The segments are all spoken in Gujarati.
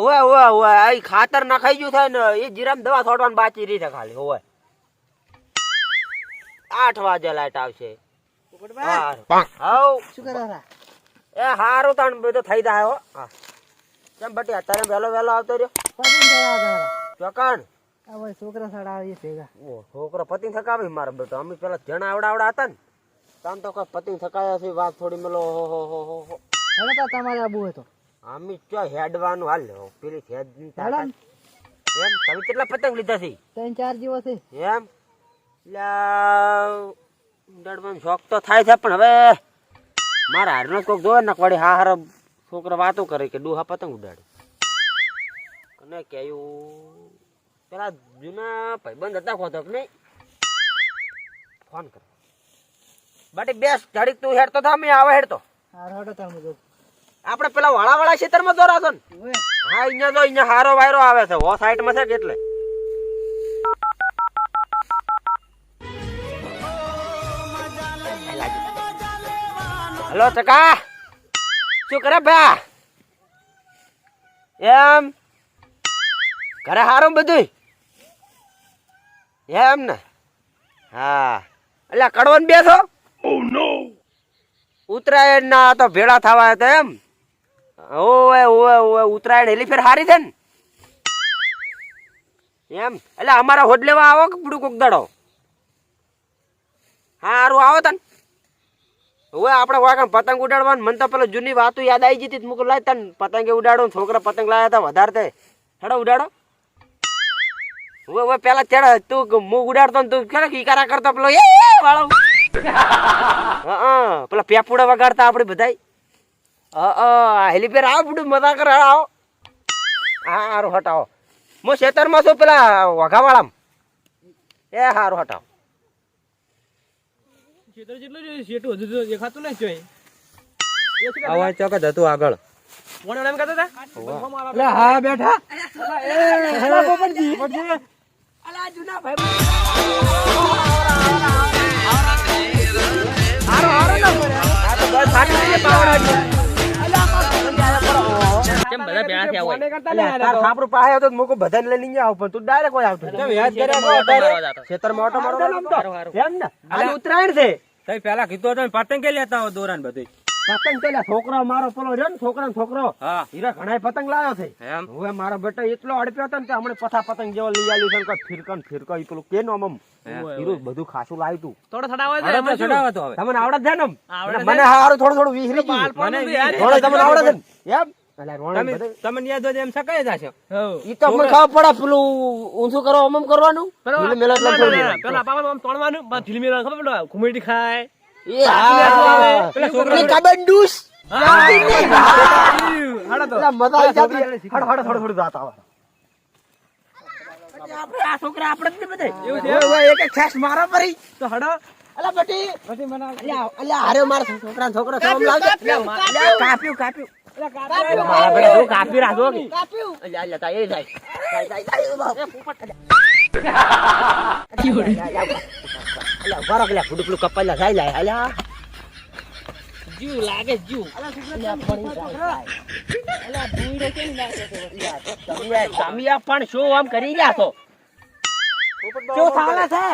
ઓવે ઓવે ઓવે આ ખાતર નખાઈ ગયું થાય ને એ જીરામ દવા છોડવાની બાકી રહી છે ખાલી ઓવે આઠ વાગે લાઈટ આવશે. હાઉ. શું કરો એ હારું તાણ બધું થઈ જાય હો. હા. કેમ બટી અત્યારે વહેલો વહેલો આવતો રહ્યો? ચોકાણ. છોકરા ચડાવીએ ભેગા. ઓ છોકરો પતિ થકાવી મારા બેટો અમે પેલા જણા આવડા આવડા હતા ને. તામ તો કોઈ પતિ થકાયા છે વાત થોડી મેલો હો હો હો હો હવે તો તમારે આબુ હોય તો ચો હેડવાનું? હાલ પેલી હેડની. એમ તમે કેટલા પતંગ લીધા છે? ત્રણ ચાર જેવો છે. એમ? દડમાં શોખ તો થાય છે પણ હવે મારા હારનો કોક જોવે ને વળી હા હાર છોકરા વાતો કરે કે ડોહા પતંગ ઉડાડે. અને કેયું પેલા જૂના ભાઈબંધ હતા કોતો કે નહીં ફોન કર બાટી બેસ ઘડીક તું હેડતો થા મેં આવે હેડતો. હાર તાર મુજબ આપણે પેલા વાળા વાળા ખેતરમાં દોરા છો ને? હા અહીંયા જો અહીંયા હારો વાયરો આવે છે. ઓ સાઈડમાં છે એટલે હલો ચકા. શું કરે ભા? એમ? ઘરે હારું બધું એમ ને? હા. એટલે કડવન બેસો. ઉત્તરાયણ ના તો ભેળા થવા હતા એમ. ઓવે ઓવે ઓવે ઉત્તરાયણ હેલી ફેર હારી છે એમ, એટલે અમારા હોડ લેવા આવો કે પૂરું કોક દડો? હારું, આવો તન. હવે આપણે વાગણ પતંગ ઉડાડવાનું. મને તો પેલો જૂની વાતો યાદ આવી જતી મુક, લાય તન પતંગે ઉડાડો છોકરા પતંગ લાયા હતા વધારે તે. હેડો, ઉડાડો. હવે હવે પેલા ચડ તું હું ઉડાડતો તું કરે ઈકારા કરતો પેલો, એ વાળો. હા પેલા પેપુડા વગાડતા આપણે બધાય. હેલીપેર આવ બધું મજા કરે આવો. હા હારું હટાવો. હું ખેતરમાં છું પેલા વઘાવાળામાં? એ હારું હટાવો. ખેતર જેટલું જ શેઠું હજુ દેખાતું નહીં જોઈ અવાજ ચોક્કસ હતું આગળ. એમ કહેતા હતા? હા બેઠા. મારા પેલા થયા હોય. આપણું પાસે આવતો મોકો બધાને લઈ લઈ આવ પણ તું ડાયરેક્ટ હોય આવતો. કેમ યાદ કર્યા ખેતરમાં ઓટો મારો એમ ને? આ ઉતરાયણ છે. તઈ પેલા કીધું તો પતંગ કે લેતા હો દોરાન બધું પતંગ પેલા છોકરો મારો પેલો રહ્યો ને છોકરો છોકરો હીરા ઘણા પતંગ લાવ્યો છે. હું મારો બેટો એટલો અડપ્યો હતો ને હમણાં પથા પતંગ જેવો લઈ આવ્યો છે ફિરકન ફિરકો પેલું કેનો આમ બધું ખાસું લાવ્યું તું. થોડો છડાવો તો હવે. તમને આવડે છે ને મને હારું થોડું થોડું વિહરી મને આવડે છે એમ? તમને છોકરા આપડે ખાસ મારા પરી છોકરા છોકરા કાપ્યું કાપ્યું પણ શું આમ કરી રહ્યા છો? શું થાલે છે?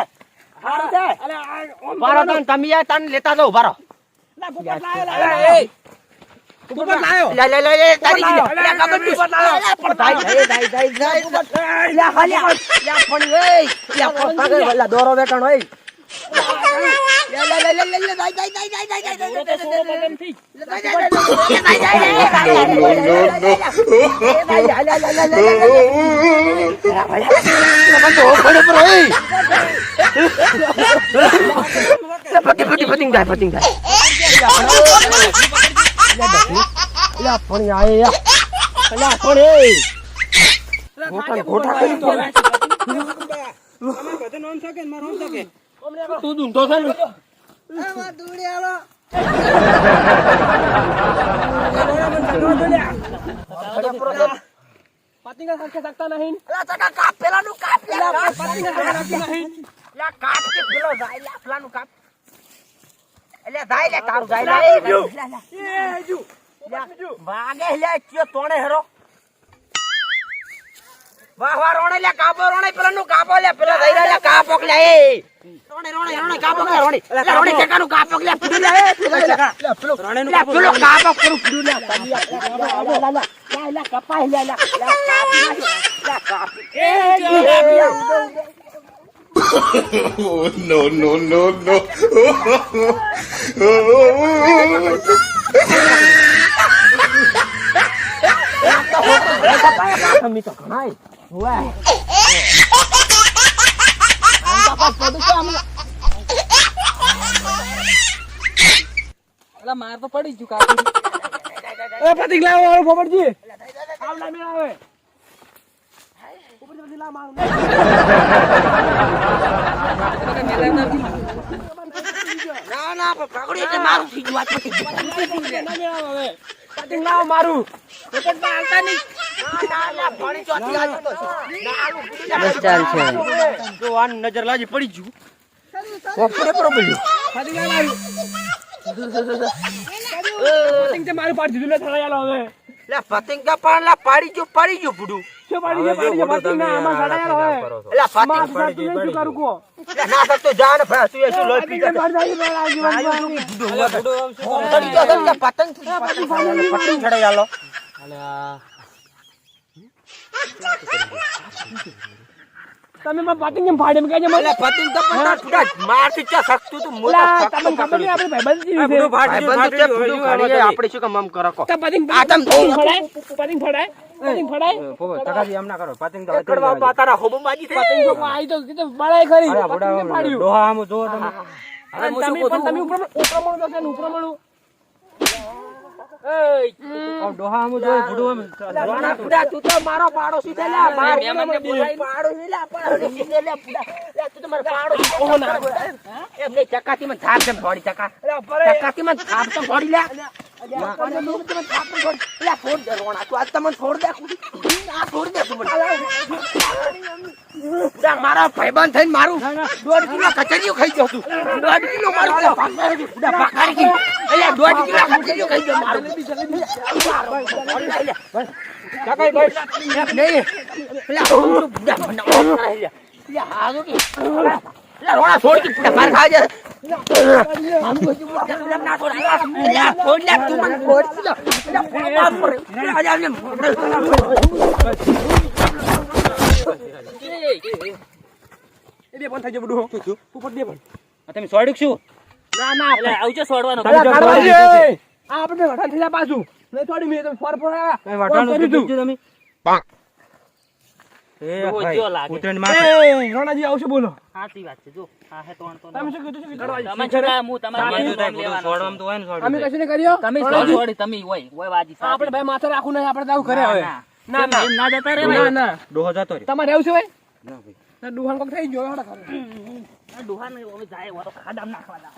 હારું છે? તમે લેતા જાઓ ઉભારો રહો અલ્યા, એ. લે, લે, લે, લે, તારી જ લે. અલ્યા, કાગળ તું. અલ્યા, પણ જાય, જાય, જાય, જાય, જાય. અલ્યા, અલ્યા, અલ્યા, પણ એ. અલ્યા, પણ કાગળ, અલ્યા, દોરો વેટણ હોય. લે, લે, લે, લે, લે, લે, જાય, અલ્યા પણ આય અલ્યા પણ એ ગોઠા ગોઠા કરી તો બધે નોન શકે ને મારો શકે તું દુંધો છે ને આ દુડી આલો પતિંગા સરખે શકતા નહીં કાપ પેલા નું કાપ પતિંગા સરખે નહીં કાપ કે પેલો જાય પેલા નું કાપ એટલે જાય લે તારું જાય લે એ જો વાગે લે, ચિયો તોણે હેરો. વાહ વાહ રોણે લે કાપો રોણે પેલા નું કાપો લે પેલા રહ્યા લે કાપો લે એ રોણે રોણે રોણે કાપો લે રોણે રોણે ચકાનું કાપો લે પીડું લે એ પેલો રોણે નું કાપો પેલો કાપો પેલું પીડું લે લે લે લે લે લે કપાય લે કાપી લે કાપી એ Oh, no, no, no, no. તમે તો હોવે અલા માર તો પડી ગયું કાકુ એ પતિક લાવો વાળો પોપટજી આવ ના મેળ આવે ઉપર જલ્દી લા મારું ના ના પકડી એટલે મારું થઈ ગયું વાત પતી ગઈ. ના મેળ આવે લાવો મારું. નહીં લાજો પીડું. જો નજર લાજી પડી લાવ મારું પાડી દીધું હવે. લે પતંગ કા પણ લા પાડી ગયો પડી ગયો બુડુ કે પાડી ગયો પાડી ગયો પતિક ના આમાં ચાલો હવે એટલે પતંગ પાડી સાચું શું કરું કો ના થતો તો જાન તું એ શું લોઈ પી પતિક જતો. મારી. જાય મેળ હોય જીવનમાં પતંગ તો છે પતંગ પતંગ પતંગ ચડે ચાલો તમે માં પતંગ કેમ ફાડે કે મને? પતંગ તો પણ ફૂટા માર મારથી ચા શકતું તો મોટો તમને ખબર નહીં આપણે ભાઈબંધ જેવી છે. ભાઈબંધ છે, બુડું ખાલી આપણે શું કામ આમ કરો? કો તો પતિંગ આ તમ પતિંગ ફડાય પતિંગ ફડાય તો કડવા કરવા તારા હોબો માજી થઈ પતંગ તો આઈ તો કીધું બળાય ખરી પતિંગ ફાડ્યું? અને તમે પણ તમે ઉપર ઉપર મણો કે ઉપર મળો છોડ દે છોડ દે મારા ભાઈબંધ થઈને મારું દોઢ કિલો કચરિયું ખાઈ ગયો તું દોઢ કિલો મારું પૂરા એટલે દોઢ કિલો કચરિયું ખાઈ ગયો મારું. એ બે પણ થઈ જાય બધું ઉપર દે પણ તમે સોડ્યું શું? ના ના એટલે આવજો સોડવાનો. દે. આ આપણે વઢાણ થઈ જા પાછું. નહીં થોડી મેં તમે ફોર ફોર આવ્યા. છે હે તોણ તો તમે શું શું હું તમારે આવું સોડ આપણે ભાઈ? ના, ભાઈ. ના તમારે આવું છે ભાઈ ના, ડુહાણ કોક થઈ ગયો હેડો. આ ડોહાને હવે જાય, તો ખાડામાં નાખવા દા.